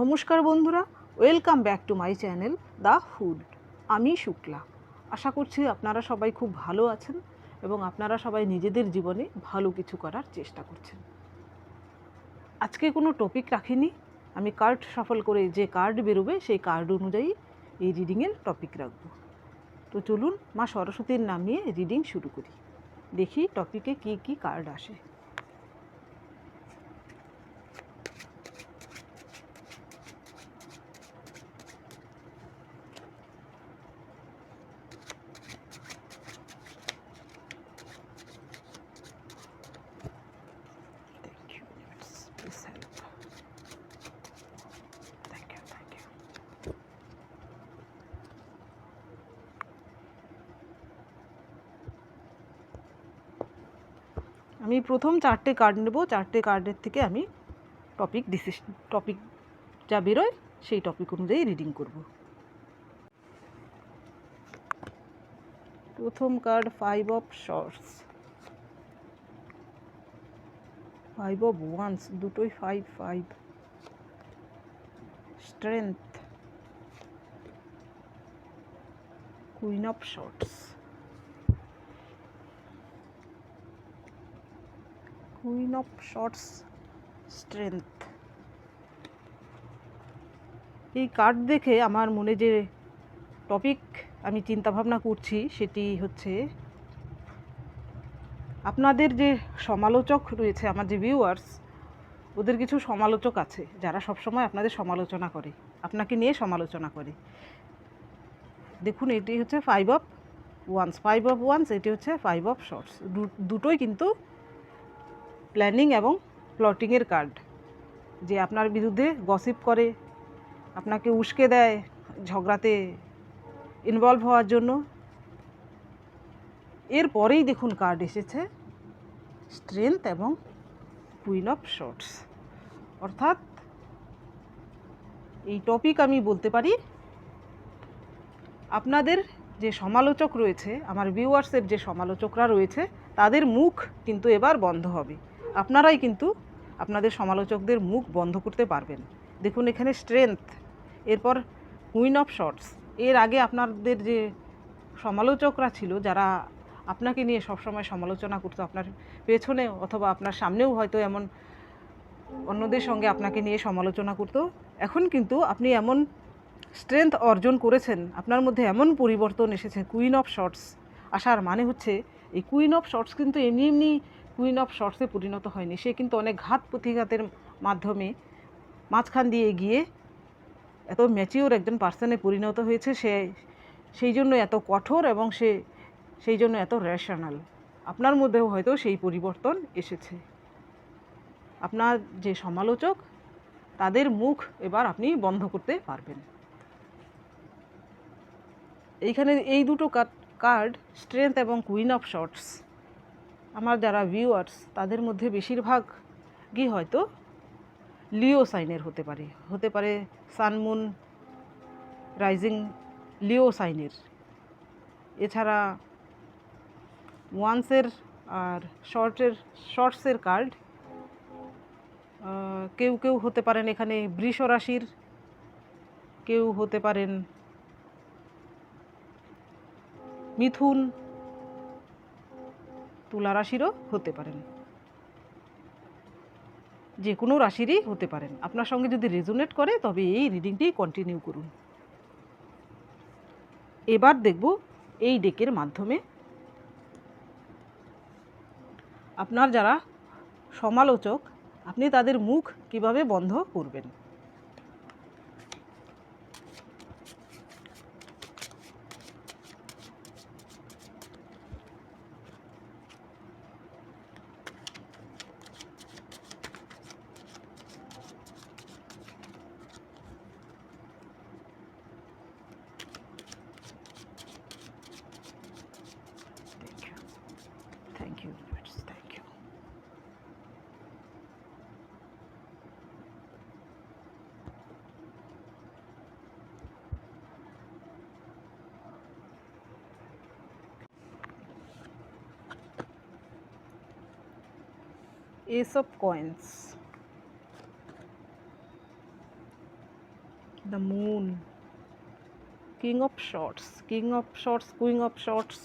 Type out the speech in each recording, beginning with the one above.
নমস্কার বন্ধুরা, welcome back to my channel the food. আমি শুক্লা। আশা করছি আপনারা সবাই খুব ভালো আছেন এবং আপনারা সবাই নিজেদের জীবনে ভালো কিছু করার চেষ্টা করছেন। আজকে কোনো টপিক রাখিনি। আমি কার্ড সফল করে যে কার্ড বেরোবে সেই কার্ড অনুযায়ী এই রিডিংয়ের টপিক রাখব। তো চলুন মা সরস্বতীর নাম নিয়ে রিডিং শুরু করি। দেখি টপিকে কি কি কার্ড আসে। আমি প্রথম চারটে কার্ড নেব। চারটে কার্ডের থেকে আমি টপিক ডিসিশন টপিক যা বেরোয় সেই টপিক অনুযায়ী রিডিং করব। প্রথম card five of swords five of wands দুটোই five five strength queen of swords queen of swords strength এই কার্ড দেখে আমার মনে যে টপিক আমি চিন্তাভাবনা করছি, সেটি হচ্ছে আপনাদের যে সমালোচক রয়েছে, আমার যে ভিউয়ার্স ওদের কিছু সমালোচক আছে, যারা সবসময় আপনাদের সমালোচনা করে, আপনাকে নিয়ে সমালোচনা করে। দেখুন, এটি হচ্ছে five of wands five of wands এটি হচ্ছে ফাইভ অফ শর্টস দুটোই কিন্তু প্ল্যানিং এবং প্লটিংয়ের কার্ড যে আপনার বিরুদ্ধে গসিপ করে, আপনাকে উস্কে দেয় ঝগড়াতে ইনভলভ হওয়ার জন্য। এরপরেই দেখুন কার্ড এসেছে স্ট্রেংথ এবং কুইন অফ শর্টস অর্থাৎ এই টপিক আমি বলতে পারি, আপনাদের যে সমালোচক রয়েছে, আমার ভিউয়ার্সের যে সমালোচকরা রয়েছে, তাদের মুখ কিন্তু এবার বন্ধ হবে। আপনারাই কিন্তু আপনাদের সমালোচকদের মুখ বন্ধ করতে পারবেন। দেখুন এখানে স্ট্রেংথ এরপর কুইন অফ শর্টস এর আগে আপনাদের যে সমালোচকরা ছিল, যারা আপনাকে নিয়ে সবসময় সমালোচনা করতো, আপনার পেছনে অথবা আপনার সামনেও হয়তো এমন অন্যদের সঙ্গে আপনাকে নিয়ে সমালোচনা করতো। এখন কিন্তু আপনি এমন স্ট্রেংথ অর্জন করেছেন, আপনার মধ্যে এমন পরিবর্তন এসেছে কুইন অফ শর্টস আসার মানে হচ্ছে, এই কুইন অফ শর্টস কিন্তু এমনি এমনি কুইন অফ শর্টসে পরিণত হয়নি। সে কিন্তু অনেক ঘাত প্রতিঘাতের মাধ্যমে মাঝখান দিয়ে গিয়ে এত ম্যাচিওর একজন পার্সনে পরিণত হয়েছে। সে, সেই জন্য এত কঠোর এবং সে, সেই জন্য এত রেশনাল আপনার মধ্যেও হয়তো সেই পরিবর্তন এসেছে। আপনার যে সমালোচক, তাদের মুখ এবার আপনি বন্ধ করতে পারবেন। এইখানে এই দুটো কার্ড স্ট্রেংথ এবং কুইন অফ শর্টস আমার যারা ভিউয়ার্স তাদের মধ্যে বেশিরভাগই হয়তো লিও সাইনের হতে পারে। হতে পারে সানমুন রাইজিং লিও সাইনের এছাড়া ওয়ান্সের আর শর্টের শর্টসের কার্ড কেউ কেউ হতে পারেন এখানে বৃষ রাশির, কেউ হতে পারেন মিথুন তুলা রাশিরও হতে পারেন। যে কোনো রাশিরই হতে পারেন। আপনার সঙ্গে যদি রেজোনেট করে, তবে এই রিডিংটি কন্টিনিউ করুন। এবার দেখব এই ডেকের মাধ্যমে আপনার যারা সমালোচক, আপনি তাদের মুখ কীভাবে বন্ধ করবেন? Ace of coins. The moon king of swords king of swords queen of swords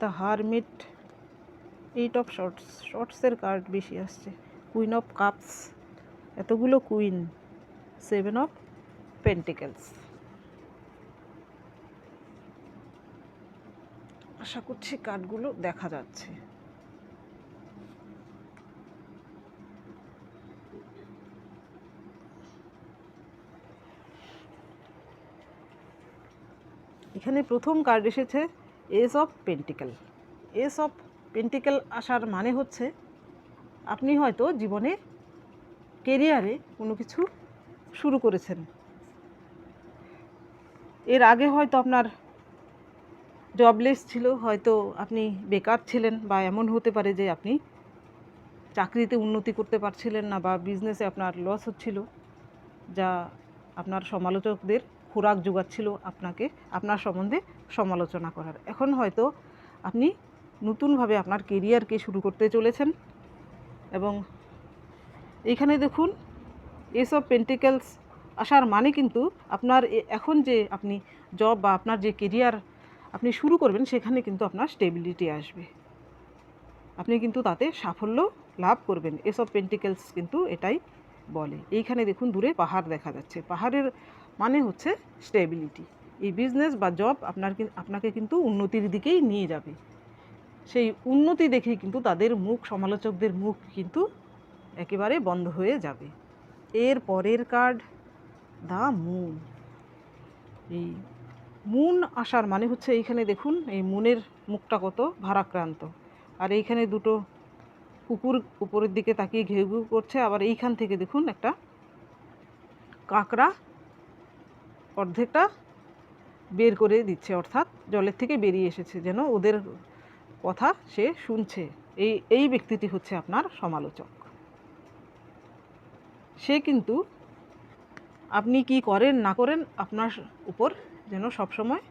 the hermit eight of swords শর্টসের card বেশি আসছে। কুইন অফ কাপস এতগুলো কুইন সেভেন অফ পেন্টিকেলস আশা করছি কার্ডগুলো দেখা যাচ্ছে। এখানে প্রথম কার্ড এসেছে ace of pentacle ace of pentacle আসার মানে হচ্ছে আপনি হয়তো জীবনে কেরিয়ারে কোনো কিছু শুরু করেছেন। এর আগে হয়তো আপনার জবলেস ছিল, হয়তো আপনি বেকার ছিলেন বা এমন হতে পারে যে আপনি চাকরিতে উন্নতি করতে পারছিলেন না বা বিজনেসে আপনার লস হচ্ছিল, যা আপনার সমালোচকদের খোরাক যোগাচ্ছিল আপনাকে, আপনার সম্বন্ধে সমালোচনা করার। এখন হয়তো আপনি নতুনভাবে আপনার কেরিয়ারকে শুরু করতে চলেছেন এবং এইখানে দেখুন এসব পেন্টিকেলস আসার মানে কিন্তু আপনার এখন যে আপনি জব বা আপনার যে কেরিয়ার আপনি শুরু করবেন, সেখানে কিন্তু আপনার স্টেবিলিটি আসবে। আপনি কিন্তু তাতে সাফল্য লাভ করবেন। এসব পেন্টিকেলস কিন্তু এটাই বলে। এইখানে দেখুন, দূরে পাহাড় দেখা যাচ্ছে। পাহাড়ের মানে হচ্ছে স্টেবিলিটি এই বিজনেস বা জব আপনার আপনাকে কিন্তু উন্নতির দিকেই নিয়ে যাবে। সেই উন্নতি দেখেই কিন্তু তাদের মুখ, সমালোচকদের মুখ কিন্তু একেবারে বন্ধ হয়ে যাবে। এর পরের কার্ড দ্য মুন এই মুন আসার মানে হচ্ছে এইখানে দেখুন, এই মুনের মুখটা কত ভারাক্রান্ত। আর এইখানে দুটো কুকুর উপরের দিকে তাকিয়ে ঘেউ ঘেউ করছে। আবার এইখান থেকে দেখুন একটা কাঁকড়া অর্ধেকটা বের করে দিচ্ছে, অর্থাৎ জলের থেকে বেরিয়ে এসেছে, যেন ওদের কথা সে শুনছে। এই এই ব্যক্তিটি হচ্ছে আপনার সমালোচক। সে কিন্তু আপনি কি করেন, না করেন, আপনার উপর যেন সবসময়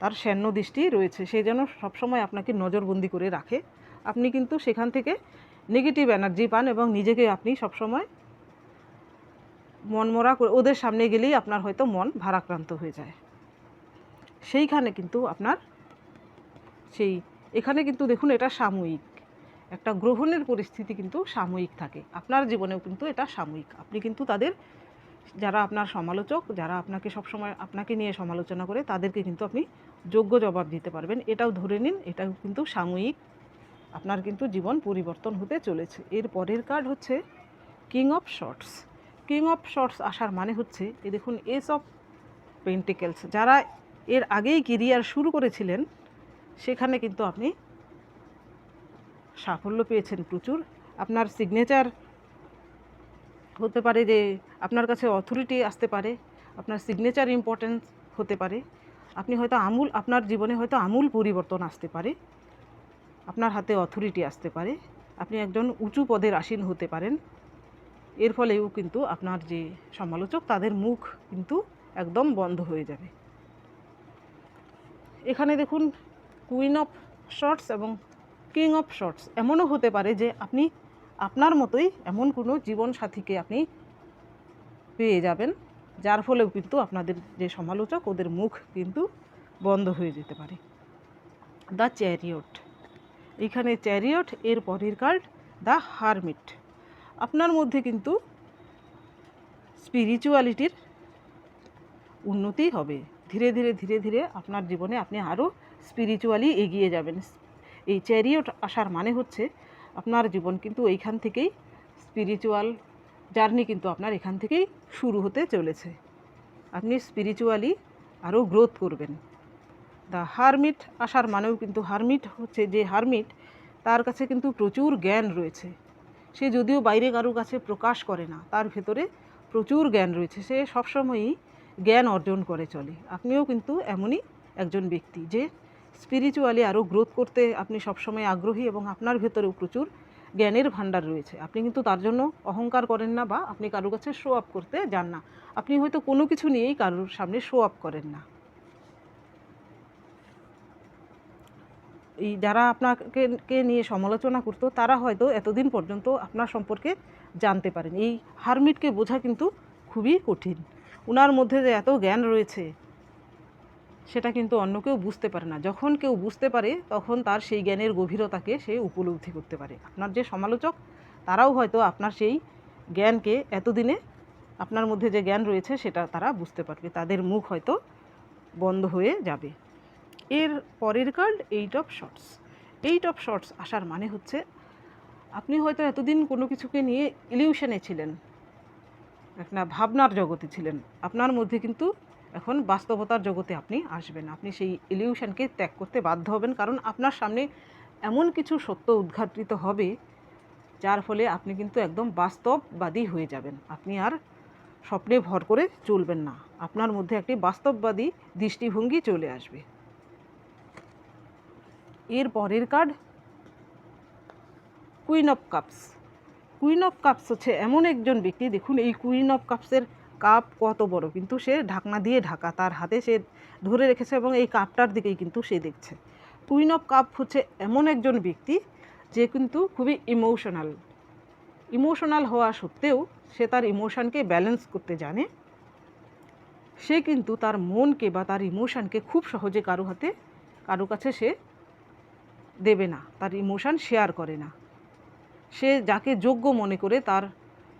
তার সৈন্য দৃষ্টি রয়েছে। সে যেন সবসময় আপনাকে নজরবন্দি করে রাখে। আপনি কিন্তু সেখান থেকে নেগেটিভ এনার্জি পান এবং নিজেকে আপনি সবসময় মনমরা করে, ওদের সামনে গেলেই আপনার হয়তো মন ভারাক্রান্ত হয়ে যায়। সেইখানে কিন্তু আপনার সেই, এখানে কিন্তু দেখুন এটা সাময়িক। একটা গ্রহণের পরিস্থিতি কিন্তু সাময়িক থাকে। আপনার জীবনেও কিন্তু এটা সাময়িক। আপনি কিন্তু তাদের, যারা আপনার সমালোচক, যারা আপনাকে সবসময় আপনাকে নিয়ে সমালোচনা করে, তাদেরকে কিন্তু আপনি যোগ্য জবাব দিতে পারবেন। এটাও ধরে নিন, এটাও কিন্তু সাময়িক। আপনার কিন্তু জীবন পরিবর্তন হতে চলেছে। এর পরের কার্ড হচ্ছে king of swords king of swords আসার মানে হচ্ছে এ দেখুন এস অফ পেন্টিকেলস যারা এর আগেই কেরিয়ার শুরু করেছিলেন, সেখানে কিন্তু আপনি সাফল্য পেয়েছেন প্রচুর। আপনার সিগনেচার হতে পারে যে আপনার কাছে অথরিটি আসতে পারে, আপনার সিগনেচার ইম্পর্টেন্স হতে পারে। আপনি হয়তো আমূল, আপনার জীবনে হয়তো আমূল পরিবর্তন আসতে পারে। আপনার হাতে অথরিটি আসতে পারে। আপনি একজন উঁচু পদের আসীন হতে পারেন। এর ফলেও কিন্তু আপনার যে সমালোচক, তাদের মুখ কিন্তু একদম বন্ধ হয়ে যাবে। এখানে দেখুন কুইন অফ শর্টস এবং কিং অফ শর্টস এমনও হতে পারে যে আপনি আপনার মতোই এমন কোনো জীবন সাথীকে আপনি পেয়ে যাবেন, যার ফলেও কিন্তু আপনাদের যে সমালোচক, ওদের মুখ কিন্তু বন্ধ হয়ে যেতে পারে। দ্য চ্যারিয়ট এখানে চ্যারিয়ট এর পরের কার্ড দ্য হারমিট আপনার মধ্যে কিন্তু স্পিরিচুয়ালিটির উন্নতি হবে। ধীরে ধীরে ধীরে ধীরে আপনার জীবনে আপনি আরও স্পিরিচুয়ালি এগিয়ে যাবেন। এই চ্যারিয়ট আসার মানে হচ্ছে আপনার জীবন কিন্তু এইখান থেকেই স্পিরিচুয়াল জার্নি কিন্তু আপনার এখান থেকেই শুরু হতে চলেছে। আপনি স্পিরিচুয়ালি আরও গ্রোথ করবেন। দ্য হারমিট আসার মানেও কিন্তু হারমিট হচ্ছে যে হারমিট তার কাছে কিন্তু প্রচুর জ্ঞান রয়েছে। সে যদিও বাইরে কারোর কাছে প্রকাশ করে না, তার ভেতরে প্রচুর জ্ঞান রয়েছে। সে সবসময়ই জ্ঞান অর্জন করে চলে। আপনিও কিন্তু এমনই একজন ব্যক্তি যে স্পিরিচুয়ালি আরও গ্রোথ করতে আপনি সবসময় আগ্রহী এবং আপনার ভেতরেও প্রচুর জ্ঞানের ভাণ্ডার রয়েছে। আপনি কিন্তু তার জন্য অহংকার করেন না বা আপনি কারোর কাছে শো আপ করতে যান না। আপনি হয়তো কোনো কিছু নিয়েই কারোর সামনে শো আপ করেন না। এই যারা আপনাকে, কে নিয়ে সমালোচনা করতো, তারা হয়তো এতদিন পর্যন্ত আপনার সম্পর্কে জানতে পারেন। এই হারমিটকে বোঝা কিন্তু খুবই কঠিন। ওনার মধ্যে যে এত জ্ঞান রয়েছে সেটা কিন্তু অন্য কেউ বুঝতে পারে না। যখন কেউ বুঝতে পারে, তখন তার সেই জ্ঞানের গভীরতাকে সে উপলব্ধি করতে পারে। আপনার যে সমালোচক, তারাও হয়তো আপনার সেই জ্ঞানকে এতদিনে আপনার মধ্যে যে জ্ঞান রয়েছে, সেটা তারা বুঝতে পারবে। তাদের মুখ হয়তো বন্ধ হয়ে যাবে। এর পরের card eight of swords eight of swords আসার মানে হচ্ছে, আপনি হয়তো এতদিন কোনো কিছুকে নিয়ে ইলিউশনে ছিলেন। একটা ভাবনার জগতে ছিলেন। আপনার মধ্যে কিন্তু এখন বাস্তবতার জগতে আপনি আসবেন। আপনি সেই ইলিউশনকে ত্যাগ করতে বাধ্য হবেন, কারণ আপনার সামনে এমন কিছু সত্য উদ্ঘাটিত হবে, যার ফলে আপনি কিন্তু একদম বাস্তববাদী হয়ে যাবেন। আপনি আর স্বপ্নে ভর করে চলবেন না। আপনার মধ্যে একটি বাস্তববাদী দৃষ্টিভঙ্গি চলে আসবে। এর পরের card queen of cups queen of cups হচ্ছে এমন একজন ব্যক্তি, দেখুন এই কুইন অফ কাপসের কাপ কত বড়? কিন্তু সে ঢাকনা দিয়ে ঢাকা, তার হাতে সে ধরে রেখেছে এবং এই কাপটার দিকেই কিন্তু সে দেখছে। কুইন অফ কাপ হচ্ছে এমন একজন ব্যক্তি যে কিন্তু খুবই ইমোশনাল ইমোশনাল হওয়া সত্ত্বেও সে তার ইমোশানকে ব্যালেন্স করতে জানে। সে কিন্তু তার মনকে বা তার ইমোশানকে খুব সহজে কারও হাতে, কারও কাছে সে দেবে না, তার ইমোশান শেয়ার করে না। সে যাকে যোগ্য মনে করে তার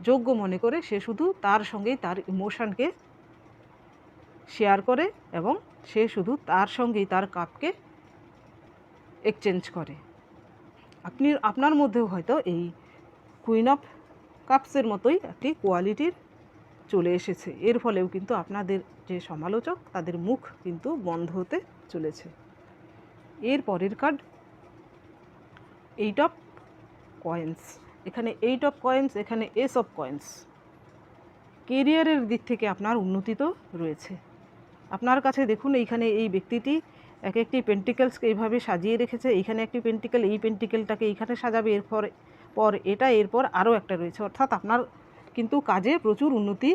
যোগ্য মনে করে সে শুধু তার সঙ্গেই তার ইমোশানকে শেয়ার করে এবং সে শুধু তার সঙ্গেই তার কাপকে এক্সচেঞ্জ করে। আপনি, আপনার মধ্যেও হয়তো এই কুইন অফ কাপসের মতোই একটি কোয়ালিটির চলে এসেছে। এর ফলেও কিন্তু আপনাদের যে সমালোচক, তাদের মুখ কিন্তু বন্ধ হতে চলেছে। এর পরের কার্ড এইট অফ কয়েন্স এখানে এইট অফ কয়েন্স এখানে এস অফ কয়েন্স কেরিয়ারের দিক থেকে আপনার উন্নতি তো রয়েছে। আপনার কাছে দেখুন, এইখানে এই ব্যক্তিটি এক একটি পেন্টিকেলসকে এইভাবে সাজিয়ে রেখেছে। এইখানে একটি পেন্টিকেল এই পেন্টিকেলটাকে এইখানে সাজাবে। এরপর, পর এটা, এরপর আরও একটা রয়েছে। অর্থাৎ আপনার কিন্তু কাজে প্রচুর উন্নতি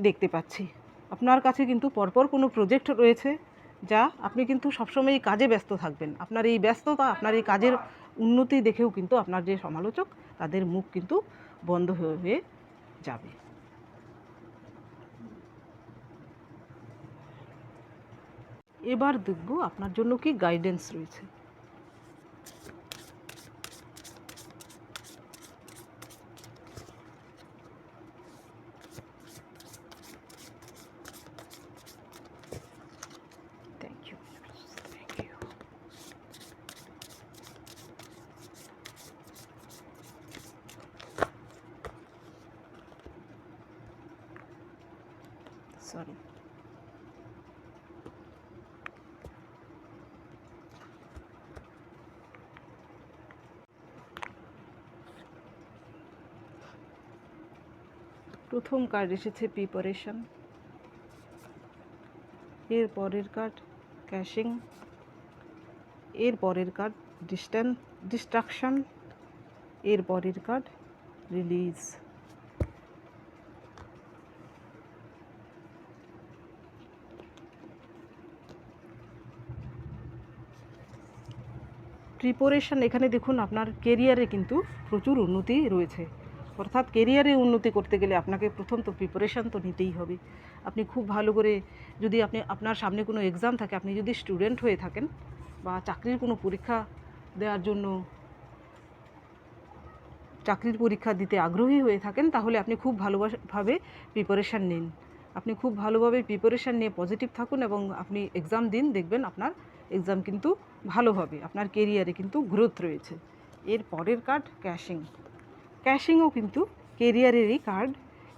দেখতে পাচ্ছি। আপনার কাছে কিন্তু পরপর কোনো প্রজেক্ট রয়েছে, যা আপনি কিন্তু সবসময় কাজে ব্যস্ত থাকবেন। আপনার এই ব্যস্ততা, আপনার এই কাজের উন্নতি দেখেও কিন্তু আপনার যে সমালোচক, তাদের মুখ কিন্তু বন্ধ হয়ে যাবে। এবার দেখব আপনার জন্য কি গাইডেন্স রয়েছে। সরি। প্রথম কার্ড এসেছে প্রিপারেশন এর পরের কার্ড ক্যাশিং এর পরের কার্ড ডিস্ট্যান্স ডিস্ট্রাকশন এর পরের কার্ড রিলিজ প্রিপারেশন এখানে দেখুন আপনার কেরিয়ারে কিন্তু প্রচুর উন্নতি রয়েছে। অর্থাৎ কেরিয়ারে উন্নতি করতে গেলে আপনাকে প্রথম তো প্রিপারেশান তো নিতেই হবে। আপনি খুব ভালো করে যদি আপনি, আপনার সামনে কোনো এক্সাম থাকে, আপনি যদি স্টুডেন্ট হয়ে থাকেন বা চাকরির কোনো পরীক্ষা দেওয়ার জন্য চাকরির পরীক্ষা দিতে আগ্রহী হয়ে থাকেন, তাহলে আপনি খুব ভালোভাবে প্রিপারেশান নিন। আপনি খুব ভালোভাবে প্রিপারেশান নিয়ে পজিটিভ থাকুন এবং আপনি এক্সাম দিন, দেখবেন আপনার এক্সাম কিন্তু ভালো হবে। আপনার কেরিয়ারে কিন্তু গ্রোথ রয়েছে। এর পরের কার্ড ক্যাশিং ক্যাশিংও কিন্তু কেরিয়ারেরই কার্ড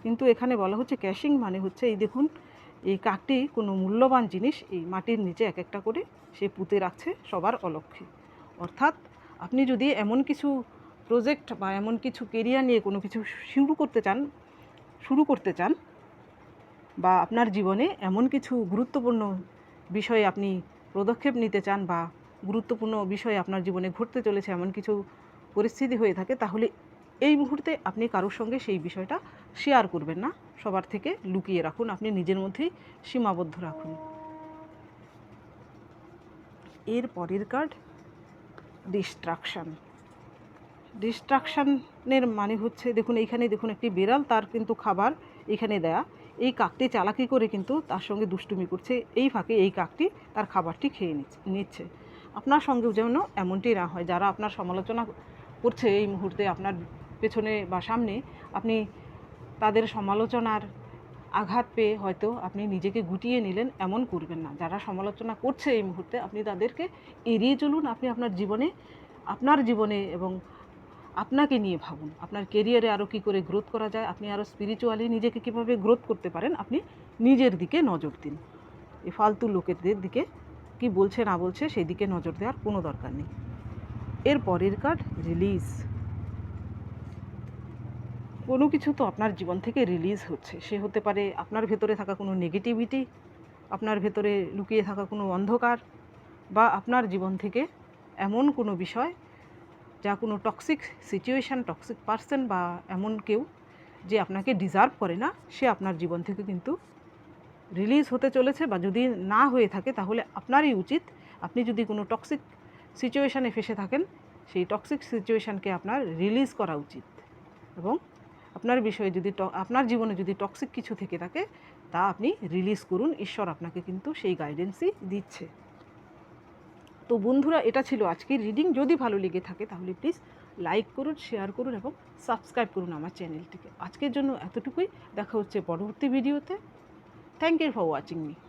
কিন্তু এখানে বলা হচ্ছে ক্যাশিং মানে হচ্ছে এই দেখুন, এই কার্ডটি কোনো মূল্যবান জিনিস এই মাটির নিচে এক একটা করে সে পুঁতে রাখছে সবার অলক্ষ্যে অর্থাৎ আপনি যদি এমন কিছু প্রজেক্ট বা এমন কিছু কেরিয়ার নিয়ে কোনো কিছু শুরু করতে চান, শুরু করতে চান বা আপনার জীবনে এমন কিছু গুরুত্বপূর্ণ বিষয়ে আপনি পদক্ষেপ নিতে চান বা গুরুত্বপূর্ণ বিষয় আপনার জীবনে ঘটতে চলেছে, এমন কিছু পরিস্থিতি হয়ে থাকে, তাহলে এই মুহূর্তে আপনি কারোর সঙ্গে সেই বিষয়টা শেয়ার করবেন না। সবার থেকে লুকিয়ে রাখুন, আপনি নিজের মধ্যেই সীমাবদ্ধ রাখুন। এর পরের কার্ড ডিস্ট্রাকশান ডিস্ট্রাকশানের মানে হচ্ছে, দেখুন এইখানে, দেখুন একটি বিড়াল, তার কিন্তু খাবার এখানে দেয়া। এই কাকটি চালাকি করে কিন্তু তার সঙ্গে দুষ্টুমি করছে, এই ফাঁকে এই কাকটি তার খাবারটি খেয়ে নিচ্ছে নিচ্ছে। আপনার সঙ্গেও যেন এমনটি না হয়। যারা আপনার সমালোচনা করছে এই মুহূর্তে আপনার পেছনে বা সামনে, আপনি তাদের সমালোচনার আঘাত পেয়ে হয়তো আপনি নিজেকে গুটিয়ে নিলেন, এমন করবেন না। যারা সমালোচনা করছে এই মুহূর্তে, আপনি তাদেরকে এড়িয়ে চলুন, আপনি আপনার জীবনে আপনার জীবনে এবং আপনাকে নিয়ে ভাবুন। আপনার কেরিয়ারে আরও কী করে গ্রোথ করা যায়, আপনি আরও স্পিরিচুয়ালি নিজেকে কীভাবে গ্রোথ করতে পারেন, আপনি নিজের দিকে নজর দিন। এই ফালতু লোকেদের দিকে কি বলছে, না বলছে সেই দিকে নজর দেওয়ার কোনো দরকার নেই। এর পরের কার্ড রিলিজ কোনো কিছু তো আপনার জীবন থেকে রিলিজ হচ্ছে। সে হতে পারে আপনার ভেতরে থাকা কোনো নেগেটিভিটি আপনার ভেতরে লুকিয়ে থাকা কোনো অন্ধকার, বা আপনার জীবন থেকে এমন কোনো বিষয় যা কোনো টক্সিক সিচুয়েশান টক্সিক পার্সন বা এমন কেউ যে আপনাকে ডিজার্ভ করে না, সে আপনার জীবন থেকে কিন্তু রিলিজ হতে চলেছে বা যদি না হয়ে থাকে, তাহলে আপনারই উচিত আপনি যদি কোনো টক্সিক সিচুয়েশানে ফেসে থাকেন, সেই টক্সিক সিচুয়েশানকে আপনার রিলিজ করা উচিত। এবং আপনার বিষয়ে যদি আপনার জীবনে যদি টক্সিক কিছু থেকে থাকে, তা আপনি রিলিজ করুন, ঈশ্বর আপনাকে কিন্তু সেই গাইডেন্সই দিচ্ছে। তো বন্ধুরা, এটা ছিল আজকের রিডিং যদি ভালো লেগে থাকে, তাহলে প্লিজ লাইক করুন শেয়ার করুন এবং সাবস্ক্রাইব করুন আমার চ্যানেলটিকে আজকের জন্য এতটুকুই। দেখা হচ্ছে পরবর্তী ভিডিওতে Thank you for watching me.